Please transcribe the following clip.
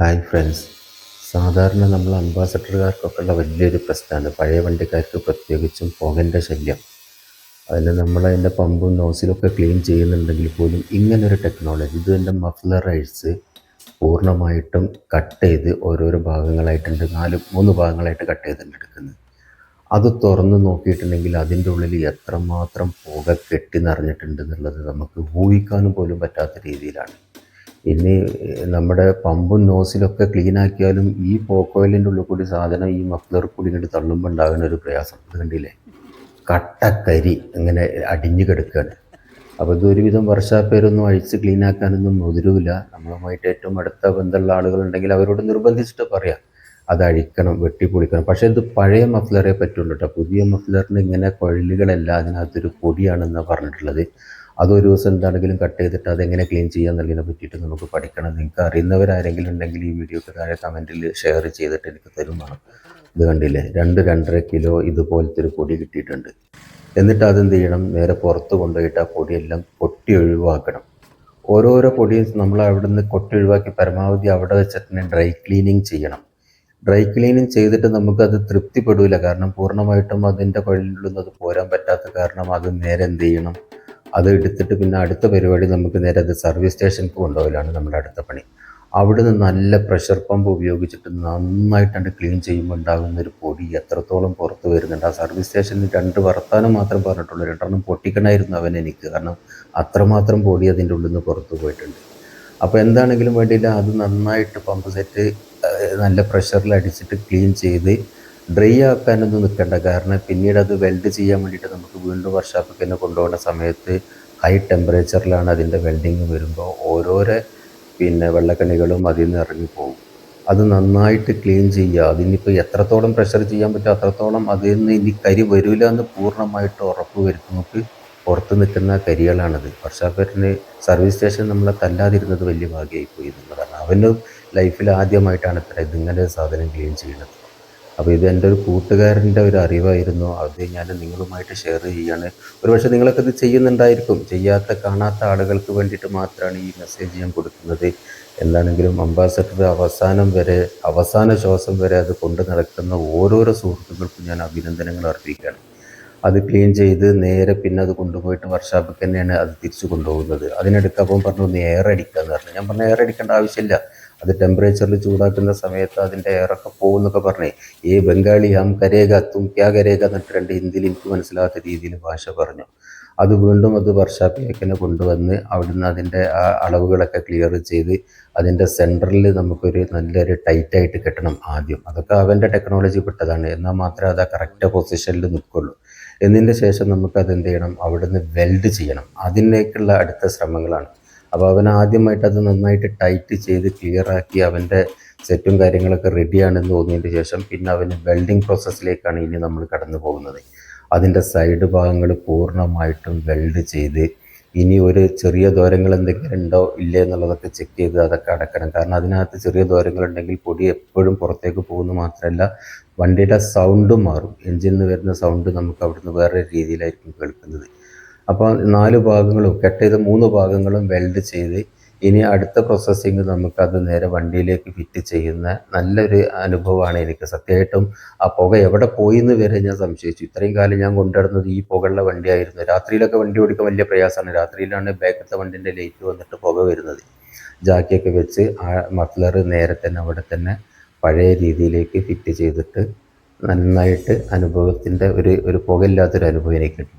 Hi friends സാധാരണ നമ്മൾ അംബാസഡർകാർക്കൊക്കെ ഉള്ള വലിയൊരു പ്രശ്നമാണ്. പഴയ വണ്ടിക്കാർക്ക് പ്രത്യേകിച്ചും പുകന്റെ ശല്യം. അതിന് നമ്മൾ അതിന്റെ പമ്പും നോസിലൊക്കെ ക്ലീൻ ചെയ്യുന്നുണ്ടെങ്കിൽ പോലും ഇങ്ങനൊരു ടെക്നോളജി ഇത് എന്റെ മഫ്ലർ അഴിച്ച് പൂർണമായിട്ടും കട്ട് ചെയ്ത് ഓരോരോ ഭാഗങ്ങളായിട്ടുണ്ട് നാല് മൂന്ന് ഭാഗങ്ങളായിട്ട് കട്ട് ചെയ്തിട്ടുണ്ട് എടുക്കുന്നത്. അത് തുറന്ന് നോക്കിയിട്ടുണ്ടെങ്കിൽ അതിന്റെ ഉള്ളിൽ എത്രമാത്രം പുക കെട്ടി നിറഞ്ഞിട്ടുണ്ട് എന്നുള്ളത് നമുക്ക് ഊഹിക്കാനും പോലും പറ്റാത്ത രീതിയിലാണ്. ഇനി നമ്മുടെ പമ്പും നോസിലൊക്കെ ക്ലീൻ ആക്കിയാലും ഈ പോക്കോയിലിന്റെ ഉള്ളിൽ കൂടി സാധനം ഈ മഫ്ലർ കൂടി ഇങ്ങോട്ട് തള്ളുമ്പോൾ ഉണ്ടാകുന്ന ഒരു പ്രയാസം. കണ്ടില്ലേ? കട്ടക്കരി ഇങ്ങനെ അടിഞ്ഞു കിടക്കുകയാണ് അപ്പോൾ ഇത് ഒരുവിധം വർഷാപ്പേരൊന്നും അഴിച്ച് ക്ലീൻ ആക്കാനൊന്നും മുതിരില്ല നമ്മളുമായിട്ട് ഏറ്റവും അടുത്ത ബന്ധമുള്ള ആളുകളുണ്ടെങ്കിൽ അവരോട് നിർബന്ധിച്ചിട്ട് പറയാം. അത് അഴിക്കണം വെട്ടിപ്പൊളിക്കണം. പക്ഷേ ഇത് പഴയ മഫ്ലറേ പറ്റുള്ളൂ കേട്ടോ പുതിയ മഫ്ലറിന് ഇങ്ങനെ കൊഴലുകളല്ല അതിനകത്തൊരു പൊടിയാണെന്ന് പറഞ്ഞിട്ടുള്ളത്. അതൊരു ദിവസം എന്താണെങ്കിലും കട്ട് ചെയ്തിട്ട് അതെങ്ങനെ ക്ലീൻ ചെയ്യാന്നുള്ളതിനെ പറ്റിയിട്ട് നമുക്ക് പഠിക്കണം. നിങ്ങൾക്ക് അറിയുന്നവരാരെങ്കിലും ഉണ്ടെങ്കിൽ ഈ വീഡിയോ താഴെ കമന്റിൽ ഷെയർ ചെയ്തിട്ട് എനിക്ക് തരുമാണ് ഇത് കണ്ടില്ലേ? രണ്ട് രണ്ടര കിലോ ഇതുപോലത്തെ ഒരു പൊടി കിട്ടിയിട്ടുണ്ട്. എന്നിട്ട് അതെന്ത് ചെയ്യണം? നേരെ പുറത്ത് കൊണ്ടുപോയിട്ട് ആ പൊടിയെല്ലാം കൊട്ടി ഒഴിവാക്കണം. ഓരോരോ പൊടിയും നമ്മൾ അവിടെ നിന്ന് കൊട്ടി ഒഴിവാക്കി പരമാവധി അവിടെ വെച്ചിട്ട് തന്നെ ഡ്രൈ ക്ലീനിങ് ചെയ്യണം. ഡ്രൈ ക്ലീനിങ് ചെയ്തിട്ട് നമുക്കത് തൃപ്തിപ്പെടില്ല കാരണം പൂർണമായിട്ടും അതിന്റെ അത് പോരാൻ പറ്റാത്ത കാരണം അത് നേരെ എന്ത് ചെയ്യണം? അത് എടുത്തിട്ട് പിന്നെ അടുത്ത പരിപാടി നമുക്ക് നേരെ അത് സർവീസ് സ്റ്റേഷനിൽ കൊണ്ടുപോകലാണ് നമ്മുടെ അടുത്ത പണി. അവിടുന്ന് നല്ല പ്രഷർ പമ്പ് ഉപയോഗിച്ചിട്ട് നന്നായിട്ടാണ് ക്ലീൻ ചെയ്യുമ്പോൾ ഉണ്ടാകുന്ന ഒരു പൊടി എത്രത്തോളം പുറത്ത് വരുന്നുണ്ട്. ആ സർവീസ് സ്റ്റേഷനിൽ രണ്ട് വർത്താനം മാത്രം പറഞ്ഞിട്ടുള്ളൂ. രണ്ടെണ്ണം പൊട്ടിക്കണമായിരുന്നു അവൻ എനിക്ക്. കാരണം അത്രമാത്രം പൊടി അതിന്റെ ഉള്ളിൽ നിന്ന് പുറത്ത് പോയിട്ടുണ്ട്. അപ്പോൾ എന്താണെങ്കിലും വേണ്ടിയില്ല അത് നന്നായിട്ട് പമ്പ് സെറ്റ് നല്ല പ്രഷറിൽ അടിച്ചിട്ട് ക്ലീൻ ചെയ്ത് ഡ്രൈ ആക്കാനൊന്നും നിൽക്കേണ്ട. കാരണം പിന്നീട് അത് വെൽഡ് ചെയ്യാൻ വേണ്ടിയിട്ട് നമുക്ക് വീണ്ടും വർക്ക്ഷോപ്പിൽ തന്നെ കൊണ്ടുപോകുന്ന സമയത്ത് ഹൈ ടെമ്പറേച്ചറിലാണ് അതിന്റെ വെൽഡിങ് വരുമ്പോൾ ഓരോരോ പിന്നെ വെള്ളക്കണികളും അതിൽ നിന്ന് ഇറങ്ങിപ്പോകും അത് നന്നായിട്ട് ക്ലീൻ ചെയ്യുക. അതിനിപ്പോൾ എത്രത്തോളം പ്രഷർ ചെയ്യാൻ പറ്റുമോ അത്രത്തോളം അതിൽ നിന്ന് ഇനി കരി വരില്ല എന്ന് പൂർണമായിട്ട് ഉറപ്പ് വരുത്തുന്നത് പുറത്ത് നിൽക്കുന്ന കരികളാണത്. വർഷാപ്പേറ്റിന് സർവീസ് സ്റ്റേഷൻ നമ്മളെ തല്ലാതിരുന്നത് വലിയ ഭാഗ്യമായി പോയി എന്നുള്ളതാണ്. അവന് ലൈഫിൽ ആദ്യമായിട്ടാണ് ഇത്ര ഇതിങ്ങനെ സാധനം ക്ലീൻ ചെയ്യുന്നത് അപ്പോൾ ഇത് എന്റെ ഒരു കൂട്ടുകാരന്റെ ഒരു അറിവായിരുന്നു. അത് ഞാൻ നിങ്ങളുമായിട്ട് ഷെയർ ചെയ്യാണ്. ഒരുപക്ഷെ നിങ്ങളൊക്കെ ഇത് ചെയ്യുന്നുണ്ടായിരിക്കും. ചെയ്യാത്ത കാണാത്ത ആളുകൾക്ക് വേണ്ടിയിട്ട് മാത്രമാണ് ഈ മെസ്സേജ് ഞാൻ കൊടുക്കുന്നത്. എന്താണെങ്കിലും അംബാസഡർ അവസാനം വരെ അവസാന ശ്വാസം വരെ അത് കൊണ്ടു നടക്കുന്ന ഓരോരോ സുഹൃത്തുക്കൾക്കും ഞാൻ അഭിനന്ദനങ്ങൾ അർപ്പിക്കുകയാണ്. അത് ക്ലീൻ ചെയ്ത് നേരെ പിന്നെ അത് കൊണ്ടുപോയിട്ട് വർഷാപ്പിൽ തന്നെയാണ് അത് തിരിച്ചു കൊണ്ടുപോകുന്നത്. അതിനെടുക്കാൻ പറഞ്ഞു ഒന്ന് എയർ അടിക്കുക എന്ന് പറഞ്ഞു. ഞാൻ പറഞ്ഞു എയർ അടിക്കേണ്ട ആവശ്യമില്ല. അത് ടെമ്പറേച്ചറിൽ ചൂടാക്കുന്ന സമയത്ത് അതിന്റെ എയറൊക്കെ പോകുന്നൊക്കെ പറഞ്ഞേ. ഈ ബംഗാളി ഹം കരേക തും ക്യാ കരേക എന്നിട്ട് രണ്ട് ഹിന്ദിയിൽ എനിക്ക് മനസ്സിലാത്ത രീതിയിൽ ഭാഷ പറഞ്ഞു. അത് വീണ്ടും അത് വർഷാപ്പിലേക്കിനെ കൊണ്ടുവന്ന് അവിടുന്ന് അതിന്റെ ആ അളവുകളൊക്കെ ക്ലിയർ ചെയ്ത് അതിന്റെ സെന്ററിൽ നമുക്കൊരു നല്ലൊരു ടൈറ്റായിട്ട് കെട്ടണം ആദ്യം. അതൊക്കെ അവന്റെ ടെക്നോളജി പെട്ടതാണ്. എന്നാൽ മാത്രമേ അത് ആ കറക്റ്റ് പൊസിഷനിൽ നിൽക്കുള്ളൂ. എന്നതിന്റെ ശേഷം നമുക്കത് എന്ത് ചെയ്യണം? അവിടുന്ന് വെൽഡ് ചെയ്യണം. അതിലേക്കുള്ള അടുത്ത ശ്രമങ്ങളാണ്. അപ്പോൾ അവൻ ആദ്യമായിട്ട് അത് നന്നായിട്ട് ടൈറ്റ് ചെയ്ത് ക്ലിയറാക്കി അവന്റെ സെറ്റും കാര്യങ്ങളൊക്കെ റെഡിയാണെന്ന് തോന്നിയതിന് ശേഷം പിന്നെ അവന് വെൽഡിങ് പ്രോസസ്സിലേക്കാണ് ഇനി നമ്മൾ കടന്നു പോകുന്നത്. അതിന്റെ സൈഡ് ഭാഗങ്ങൾ പൂർണമായിട്ടും വെൽഡ് ചെയ്ത് ഇനി ഒരു ചെറിയ ദ്വാരങ്ങൾ എന്തെങ്കിലും ഉണ്ടോ ഇല്ലേ എന്നുള്ളതൊക്കെ ചെക്ക് ചെയ്ത് അതൊക്കെ അടക്കണം. കാരണം അതിനകത്ത് ചെറിയ ദ്വാരങ്ങളുണ്ടെങ്കിൽ പൊടി എപ്പോഴും പുറത്തേക്ക് പോകുന്നു മാത്രമല്ല വണ്ടിയുടെ സൗണ്ടും മാറും. എഞ്ചിനിൽ നിന്ന് വരുന്ന സൗണ്ട് നമുക്ക് അവിടുന്ന് വേറെ രീതിയിലായിരിക്കും കേൾക്കുന്നത്. അപ്പോൾ നാല് ഭാഗങ്ങളും കട്ട് ചെയ്ത മൂന്ന് ഭാഗങ്ങളും വെൽഡ് ചെയ്ത് ഇനി അടുത്ത പ്രോസസ്സിങ് നമുക്കത് നേരെ വണ്ടിയിലേക്ക് ഫിറ്റ് ചെയ്യുന്ന നല്ലൊരു അനുഭവമാണ് എനിക്ക് സത്യമായിട്ടും ആ പുക എവിടെ പോയി എന്ന് വരെ ഞാൻ സംശയിച്ചു. ഇത്രയും കാലം ഞാൻ കൊണ്ടുവരുന്നത് ഈ പുകയുള്ള വണ്ടിയായിരുന്നു. രാത്രിയിലൊക്കെ വണ്ടി ഓടിക്കാൻ വലിയ പ്രയാസമാണ്. രാത്രിയിലാണ് ബാക്കത്തെ വണ്ടിന്റെ ലൈറ്റ് വന്നിട്ട് പുക വരുന്നത്. ജാക്കിയൊക്കെ വെച്ച് ആ മഫ്ലർ നേരെ തന്നെ അവിടെ തന്നെ പഴയ രീതിയിലേക്ക് ഫിറ്റ് ചെയ്തിട്ട് നന്നായിട്ട് അനുഭവത്തിന്റെ ഒരു ഒരു പുകയില്ലാത്തൊരു അനുഭവം എനിക്കുണ്ട്